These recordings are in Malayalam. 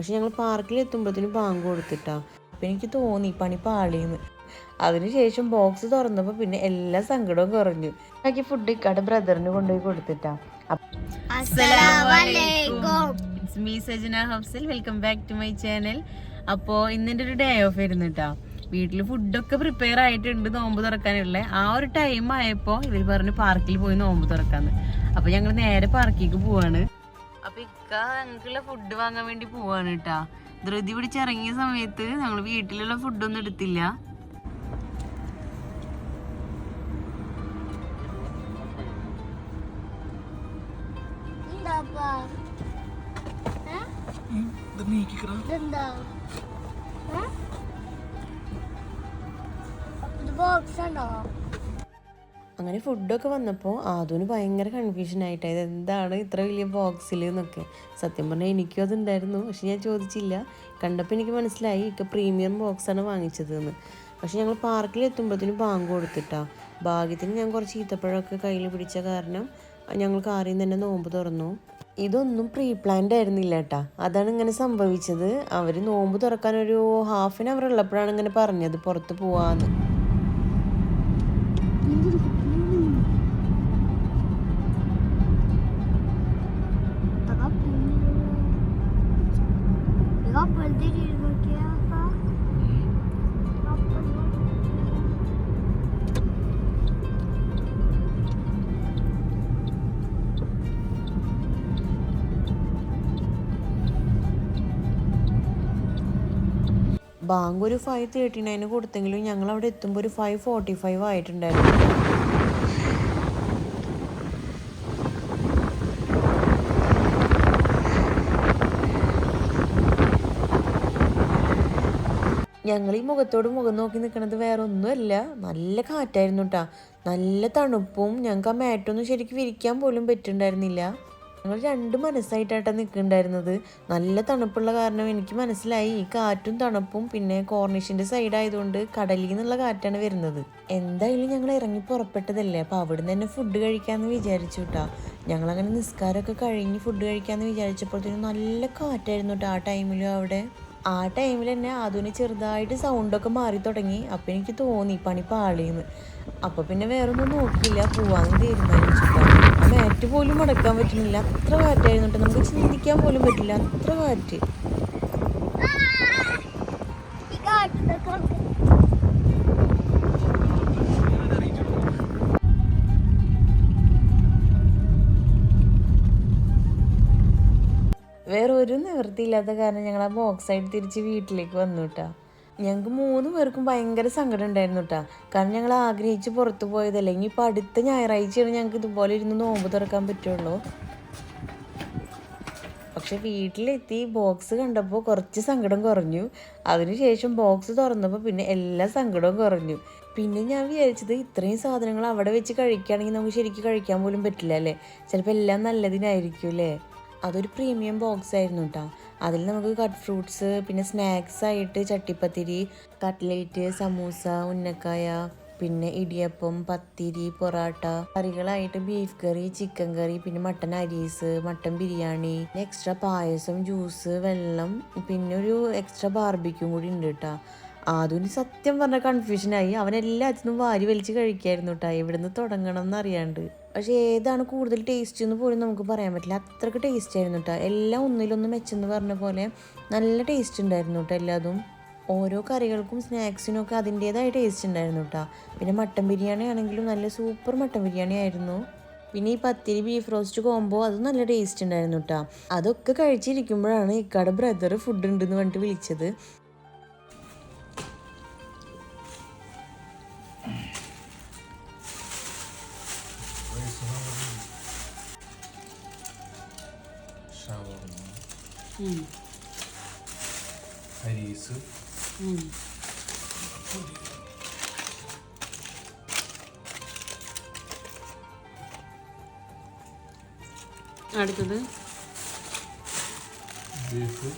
പക്ഷെ ഞങ്ങൾ പാർക്കിൽ എത്തുമ്പോഴത്തേനും ബാങ്ക് കൊടുത്തിട്ടാ. അപ്പം എനിക്ക് തോന്നി പണി പാളിയെന്ന്. അതിനുശേഷം ബോക്സ് തുറന്നപ്പോൾ പിന്നെ എല്ലാ സങ്കടവും കുറഞ്ഞു. ബാക്കി ഫുഡ് ഇക്കാടെ ബ്രദറിന് കൊണ്ടുപോയി കൊടുത്തിട്ടാ. It's me Sajana welcome back to my channel അപ്പോൾ ഇന്നെന്റെ ഒരു ഡേ ഓഫ് ആയിരുന്നു കേട്ടോ വീട്ടിൽ ഫുഡൊക്കെ പ്രിപ്പയർ ആയിട്ടുണ്ട് നോമ്പ് തുറക്കാനുള്ള. ആ ഒരു ടൈം ആയപ്പോൾ ഇവർ പറഞ്ഞു പാർക്കിൽ പോയി നോമ്പ് തുറക്കാന്ന്. അപ്പോൾ ഞങ്ങൾ നേരെ പാർക്കിലേക്ക് പോവാണ്. അപ്പോൾ ഇക്ക ഞങ്ങൾക്കുള്ള ഫുഡ് വാങ്ങാൻ വേണ്ടി പോവാണ് കേട്ടാ ധൃതി പിടിച്ചിറങ്ങിയ സമയത്ത് ഞങ്ങൾ വീട്ടിലുള്ള ഫുഡൊന്നും എടുത്തില്ല. അങ്ങനെ ഫുഡൊക്കെ വന്നപ്പോൾ ആദ്യം ഭയങ്കര കൺഫ്യൂഷൻ ആയിട്ട്. ഇത് എന്താണ് ഇത്ര വലിയ ബോക്സിൽ എന്നൊക്കെ. സത്യം പറഞ്ഞാൽ എനിക്കും അതുണ്ടായിരുന്നു പക്ഷെ ഞാൻ ചോദിച്ചില്ല. കണ്ടപ്പോൾ എനിക്ക് മനസ്സിലായി ഇക്ക പ്രീമിയം ബോക്സാണ് വാങ്ങിച്ചത് എന്ന് പക്ഷെ ഞങ്ങൾ പാർക്കിൽ എത്തുമ്പോഴത്തേനും ബാങ്ക് കൊടുത്തിട്ടാ. ഭാഗ്യത്തിന് ഞാൻ കുറച്ച് ഈത്തപ്പഴമൊക്കെ കയ്യിൽ പിടിച്ച കാരണം ഞങ്ങൾ കാറിൽ നിന്ന് തന്നെ നോമ്പ് തുറന്നു. ഇതൊന്നും പ്രീ പ്ലാൻഡ് ആയിരുന്നില്ല കേട്ടാ അതാണ് ഇങ്ങനെ സംഭവിച്ചത്. അവർ നോമ്പ് തുറക്കാൻ ഒരു ഹാഫ് ആൻ അവർ ഉള്ളപ്പോഴാണ് ഇങ്ങനെ പറഞ്ഞത് പുറത്ത് പോവാന്ന്. ബാങ്ക് ഒരു ഫൈവ് തേർട്ടി നയന് കൊടുത്തെങ്കിലും ഞങ്ങൾ അവിടെ എത്തുമ്പോൾ ഒരു ഫൈവ് ഫോർട്ടി ഫൈവ് ആയിട്ടുണ്ടായിരുന്നു. ഞങ്ങൾ ഈ മുഖത്തോട് മുഖം നോക്കി നിൽക്കുന്നത് വേറെ ഒന്നുമല്ല നല്ല കാറ്റായിരുന്നു കേട്ടാ നല്ല തണുപ്പും ഞങ്ങൾക്ക് ആ മാറ്റൊന്നും ശരിക്കും വിരിക്കാൻ പോലും പറ്റുന്നുണ്ടായിരുന്നില്ല ഞങ്ങൾ രണ്ട് മനസ്സായിട്ടാണ് നിൽക്കുന്നുണ്ടായിരുന്നത് നല്ല തണുപ്പുള്ള കാരണം എനിക്ക് മനസ്സിലായി. ഈ കാറ്റും തണുപ്പും പിന്നെ കോർണിഷിന്റെ സൈഡായതുകൊണ്ട് കടലിൽ നിന്നുള്ള കാറ്റാണ് വരുന്നത്. എന്തായാലും ഞങ്ങൾ ഇറങ്ങി പുറപ്പെട്ടതല്ലേ. അപ്പോൾ അവിടെ നിന്ന് തന്നെ ഫുഡ് കഴിക്കാമെന്ന് വിചാരിച്ചു കേട്ടാ ഞങ്ങളങ്ങനെ നിസ്കാരമൊക്കെ കഴിഞ്ഞ് ഫുഡ് കഴിക്കാമെന്ന് വിചാരിച്ചപ്പോഴത്തേനും നല്ല കാറ്റായിരുന്നു കേട്ടോ ആ ടൈമിലും അവിടെ. ആ ടൈമിൽ തന്നെ അതിന് ചെറുതായിട്ട് സൗണ്ടൊക്കെ മാറി തുടങ്ങി. അപ്പം എനിക്ക് തോന്നി പണി പാളിയെന്ന്. അപ്പോൾ പിന്നെ വേറൊന്നും നോക്കിയില്ല. പോവാന്ന് തീരുമാനിച്ചു. മാറ്റ് പോലും മടക്കാൻ പറ്റുന്നില്ല. അത്ര കാറ്റായിരുന്നു കേട്ടോ നമുക്ക് ചിന്തിക്കാൻ പോലും പറ്റില്ല. അത്ര കാറ്റ് വേറെ ഒരു നിവൃത്തിയില്ലാത്ത കാരണം ഞങ്ങൾ ആ ബോക്സ് ആയിട്ട് തിരിച്ച് വീട്ടിലേക്ക് വന്നു കേട്ടാ ഞങ്ങൾക്ക് മൂന്ന് പേർക്കും ഭയങ്കര സങ്കടം ഉണ്ടായിരുന്നു കേട്ടാ കാരണം ഞങ്ങൾ ആഗ്രഹിച്ച് പുറത്തു പോയതല്ലേ. ഇനിയിപ്പോൾ അടുത്ത ഞായറാഴ്ചയാണ് ഞങ്ങൾക്ക് ഇതുപോലെ ഇരുന്ന് നോമ്പ് തുറക്കാൻ പറ്റുള്ളൂ. പക്ഷെ വീട്ടിലെത്തി ബോക്സ് കണ്ടപ്പോൾ കുറച്ച് സങ്കടം കുറഞ്ഞു. അതിനുശേഷം ബോക്സ് തുറന്നപ്പോൾ പിന്നെ എല്ലാ സങ്കടവും കുറഞ്ഞു. പിന്നെ ഞാൻ വിചാരിച്ചത് ഇത്രയും സാധനങ്ങൾ അവിടെ വെച്ച് കഴിക്കുകയാണെങ്കിൽ നമുക്ക് ശരിക്കും കഴിക്കാൻ പോലും പറ്റില്ല അല്ലേ? ചിലപ്പോൾ എല്ലാം നല്ലതിനായിരിക്കും അല്ലേ? അതൊരു പ്രീമിയം ബോക്സ് ആയിരുന്നു കേട്ടോ അതിൽ നമുക്ക് കട്ട് ഫ്രൂട്ട്സ് പിന്നെ സ്നാക്സ് ആയിട്ട് ചട്ടിപ്പത്തിരി കട്ട്ലേറ്റ് സമൂസ ഉന്നക്കായ പിന്നെ ഇടിയപ്പം പത്തിരി പൊറാട്ട കറികളായിട്ട് ബീഫ് കറി ചിക്കൻ കറി പിന്നെ mutton harees mutton biryani extra payasam juice വെള്ളം പിന്നെ ഒരു എക്സ്ട്രാ ബാർബിക്കും കൂടി ഉണ്ട് കേട്ടോ ആദ്യം സത്യം പറഞ്ഞ കൺഫ്യൂഷനായി അവൻ എല്ലാത്തിനും വാരി വലിച്ച് കഴിക്കായിരുന്നു കേട്ടോ എവിടുന്ന് തുടങ്ങണം എന്നറിയാണ്ട്. പക്ഷെ ഏതാണ് കൂടുതൽ ടേസ്റ്റ് എന്ന് പോലും നമുക്ക് പറയാൻ പറ്റില്ല. അത്രയ്ക്ക് ടേസ്റ്റ് ആയിരുന്നു കേട്ടോ എല്ലാം ഒന്നിലൊന്ന് മെച്ചെന്ന് പറഞ്ഞ പോലെ നല്ല ടേസ്റ്റ് ഉണ്ടായിരുന്നു കേട്ടോ എല്ലാതും. ഓരോ കറികൾക്കും സ്നാക്സിനും ഒക്കെ അതിന്റേതായ ടേസ്റ്റ് ഉണ്ടായിരുന്നു കേട്ടോ പിന്നെ മട്ടൻ ബിരിയാണി ആണെങ്കിലും നല്ല സൂപ്പർ മട്ടൻ ബിരിയാണി ആയിരുന്നു. പിന്നെ ഈ പത്തിരി ബീഫ് റോസ്റ്റ് കോമ്പോ അത് നല്ല ടേസ്റ്റ് ഉണ്ടായിരുന്നു കേട്ടോ അതൊക്കെ കഴിച്ചിരിക്കുമ്പോഴാണ് ഇക്കാടെ ബ്രദർ ഫുഡ് ഉണ്ടെന്ന് പറഞ്ഞിട്ട് വിളിച്ചത്. ഹരീസ് അടുത്തത്? ബീഫ്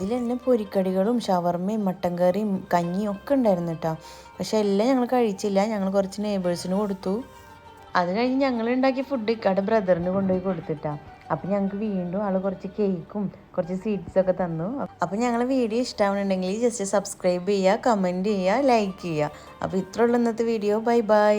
ഇതിൽ തന്നെ പൊരിക്കടികളും ഷവർമയും മട്ടൻ കറിയും കഞ്ഞിയും ഒക്കെ ഉണ്ടായിരുന്നു കേട്ടോ പക്ഷെ എല്ലാം ഞങ്ങൾ കഴിച്ചില്ല. ഞങ്ങൾ കുറച്ച് നെയ്ബേഴ്സിന് കൊടുത്തു. അത് കഴിഞ്ഞ് ഞങ്ങൾ ഉണ്ടാക്കിയ ഫുഡ് അവിടെ ബ്രദറിന് കൊണ്ടുപോയി കൊടുത്തിട്ടാ. അപ്പം ഞങ്ങൾക്ക് വീണ്ടും ആൾ കുറച്ച് കേക്കും കുറച്ച് സ്വീറ്റ്സൊക്കെ തന്നു. അപ്പം ഞങ്ങൾ വീഡിയോ ഇഷ്ടമാവുന്നുണ്ടെങ്കിൽ ജസ്റ്റ് സബ്സ്ക്രൈബ് ചെയ്യുക കമന്റ് ചെയ്യുക ലൈക്ക് ചെയ്യുക. അപ്പോൾ ഇത്രയുള്ള ഇന്നത്തെ വീഡിയോ ബൈ ബൈ